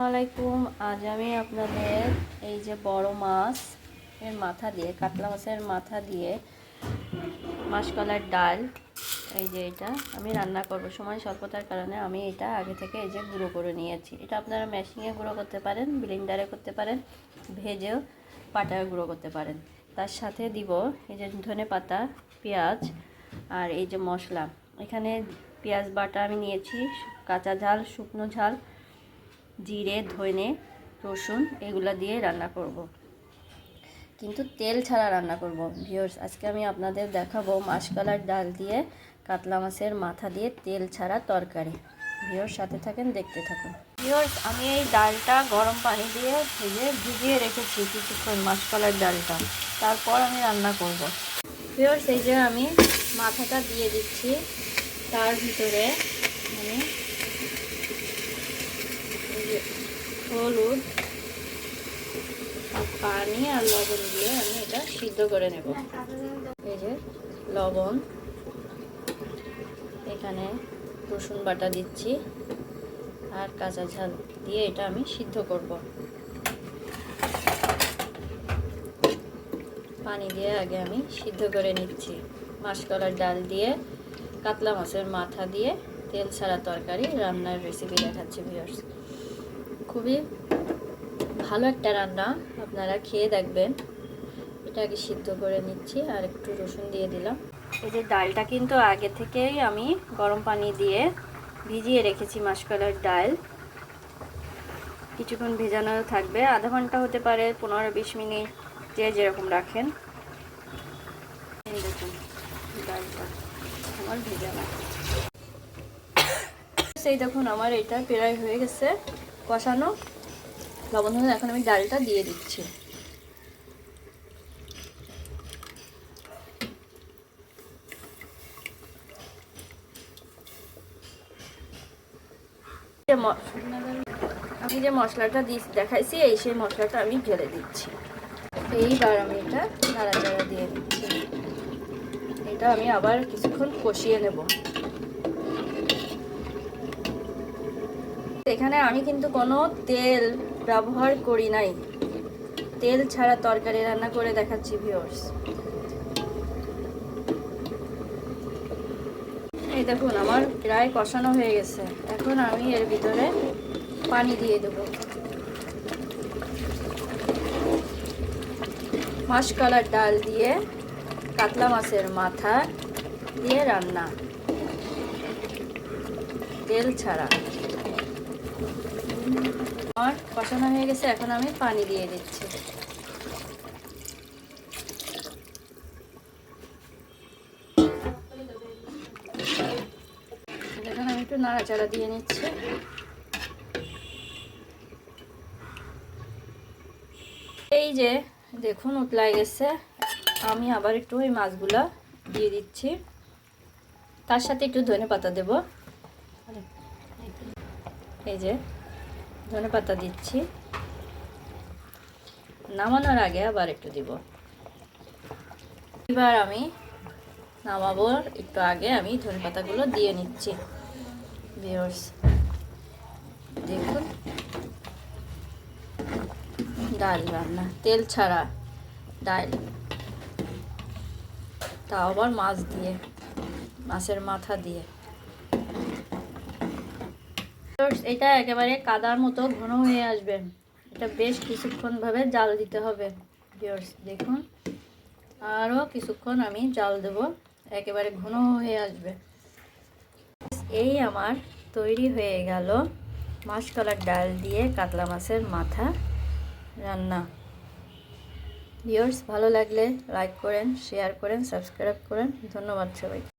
আসসালামাইকুম আজ আমি আপনাদের এই যে বড় মাছ এর মাথা দিয়ে, কাতলা মাছের মাথা দিয়ে মাসকলার ডাল, এই যে এটা আমি রান্না করব। সময় স্বল্পতার কারণে আমি এটা আগে থেকে এই যে গুঁড়ো করে নিয়েছি। এটা আপনারা মেশিনে গুঁড়ো করতে পারেন ব্লেন্ডারে করতে পারেন, ভেজেও পাটায় গুঁড়ো করতে পারেন। তার সাথে দিব এই যে ধনে পাতা, পেঁয়াজ আর এই যে মশলা। এখানে পেঁয়াজ বাটা আমি নিয়েছি, কাঁচা ঝাল, শুকনো ঝাল জিরে, ধনে, রসুন এগুলা দিয়ে রান্না করব। কিন্তু তেল ছাড়া রান্না করব ভিওর্স আজকে আমি আপনাদের দেখাবো মাসকলার ডাল দিয়ে কাতলা মাছের মাথা দিয়ে তেল ছাড়া তরকারি ভিওর্স সাথে থাকেন, দেখতে থাকুন ভিওর্স আমি এই ডালটা গরম পানি দিয়ে ভেজে ভিজিয়ে রেখেছি কিছুক্ষণ মাসকলার ডালটা তারপর আমি রান্না করব। ভিওর্স এই যে আমি মাথাটা দিয়ে দিচ্ছি, তার ভিতরে আমি এই যে হলুদ, পানি আর লবণ দিয়ে আমি এটা সিদ্ধ করে নেব। এই যে লবণ, এখানে রসুন বাটা দিচ্ছি আর কাঁচা ঝাল দিয়ে এটা আমি সিদ্ধ করব। পানি দিয়ে আগে আমি সিদ্ধ করে নিচ্ছি। মাসকলার ডাল দিয়ে, কাতলা মাছের মাথা দিয়ে তেল ছাড়া তরকারি রান্নার রেসিপি দেখাচ্ছি ভিউয়ার্স খুবই ভালো একটা রান্না, আপনারা খেয়ে দেখবেন। এটা আগে সিদ্ধ করে নিচ্ছি, আর একটু রসুন দিয়ে দিলাম। এই যে ডালটা কিন্তু আগে থেকেই আমি গরম পানি দিয়ে ভিজিয়ে রেখেছি মাসকলার ডাল। কিছুক্ষণ ভেজানো থাকবে, আধা ঘণ্টা হতে পারে, পনেরো বিশ মিনিট, যে যেরকম রাখেন। দেখুন, ডালটা আমার সেই দেখুন, আমার এটা প্রায় হয়ে গেছে। কষানো। লবণ হলে এখন আমি ডালটা দিয়ে দিচ্ছি। আমি যে মশলাটা দিয়ে দেখাইছি, এই সেই মশলাটা আমি ঢেলে দিচ্ছি। এইবার আমি এটা নাড়াচাড়া দিয়ে দিচ্ছি। এটা আমি আবার কিছুক্ষণ কষিয়ে নেব। এখানে আমি কিন্তু কোনো তেল ব্যবহার করি নাই। তেল ছাড়া তরকারি রান্না করে দেখাচ্ছি ভিওর্স এই দেখুন, আমার প্রায় কষানো হয়ে গেছে। এখন আমি এর ভিতরে পানি দিয়ে দেব। মাসকলার ডাল দিয়ে কাতলা মাছের মাথা দিয়ে রান্না। তেল ছাড়া। আমার কষানো হয়ে গেছে, এখন আমি পানি দিয়ে দিচ্ছি। দেখুন আমি একটু নাড়াচাড়া দিয়ে নিচ্ছি। এই যে দেখুন উতলাই গেছে। আমি আবার একটু ওই মাছগুলা দিয়ে দিচ্ছি। তার সাথে একটু ধনে পাতা দেব। এই যে ধনে পাতা দিচ্ছি। নামানোর আগে আবার একটু দিব। এবার আমি নামাবোর একটু আগে আমি ধনে পাতাগুলো দিয়ে নিচ্ছি। ভিওর্স দেখুন। ডাল রান্না, তেল ছাড়া ডাল। তা আবার মাছ দিয়ে, মাছের মাথা দিয়ে। এটা একেবারে কাদার মতো ঘন হয়ে আসবে। এটা বেশ কিছুক্ষণভাবে জাল দিতে হবে। ভিউয়ার্স দেখুন। আরও কিছুক্ষণ আমি জাল দেব। একেবারে ঘন হয়ে আসবে। এই আমার তৈরি হয়ে গেল মাসকলার ডাল দিয়ে কাতলা মাছের মাথা রান্না। ভিউয়ার্স ভালো লাগলে লাইক করেন শেয়ার করেন সাবস্ক্রাইব করেন। ধন্যবাদ সবাই